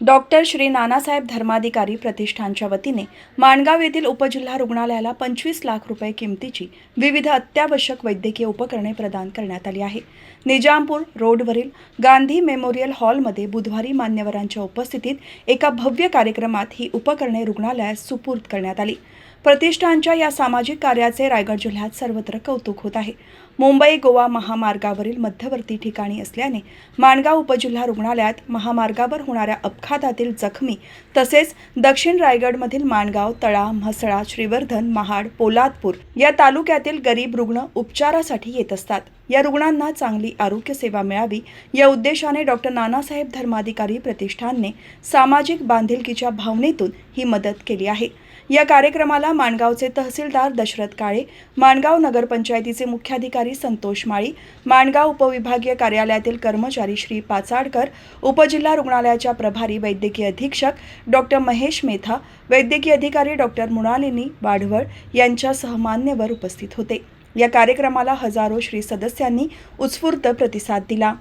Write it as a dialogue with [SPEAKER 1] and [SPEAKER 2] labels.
[SPEAKER 1] Doctor Shri Nanasaheb Dharmadhikari प्रतिष्ठानच्या वतीने माणगाव येथील उपजिल्हा रुग्णालयाला पंचवीस लाख रुपये किमतीची विविध अत्यावश्यक वैद्यकीय उपकरणे प्रदान करण्यात आली आहे. निजामपूर रोडवरील गांधी मेमोरियल हॉलमध्ये बुधवारी मान्यवरांच्या उपस्थितीत एका भव्य कार्यक्रमात ही उपकरणे रुग्णालयास सुपूर्द करण्यात आली. प्रतिष्ठानच्या या सामाजिक कार्याचे रायगड जिल्ह्यात सर्वत्र कौतुक होत आहे. मुंबई गोवा महामार्गावरील मध्यवर्ती ठिकाणी असल्याने माणगाव उपजिल्हा रुग्णालयात महामार्गावर होणाऱ्या अपघातातील जखमी तसेच दक्षिण रायगडमधील माणगाव तळा म्हसळा श्रीवर्धन महाड पोलादपूर या तालुक्यातील गरीब रुग्ण उपचारासाठी येत असतात. या रुग्णांना चांगली आरोग्य सेवा मिळावी या उद्देशाने डॉक्टर नानासाहेब धर्माधिकारी प्रतिष्ठानने सामाजिक बांधिलकीच्या भावनेतून ही मदत केली आहे. या कार्यक्रमाला माणगावचे तहसीलदार दशरथ काळे माणगाव नगरपंचायतीचे मुख्याधिकारी संतोष माळी माणगाव उपविभागीय कार्यालयातील कर्मचारी श्री पाचाडकर उपजिल्हा रुग्णालयाच्या प्रभारी वैद्यकीय अधीक्षक डॉक्टर महेश मेथा वैद्यकीय अधिकारी डॉक्टर मृणालिनी वाढवळ यांच्यासह मान्यवर उपस्थित होते. या कार्यक्रमाला हजारो श्री सदस्यांनी उत्स्फूर्त प्रतिसाद दिला.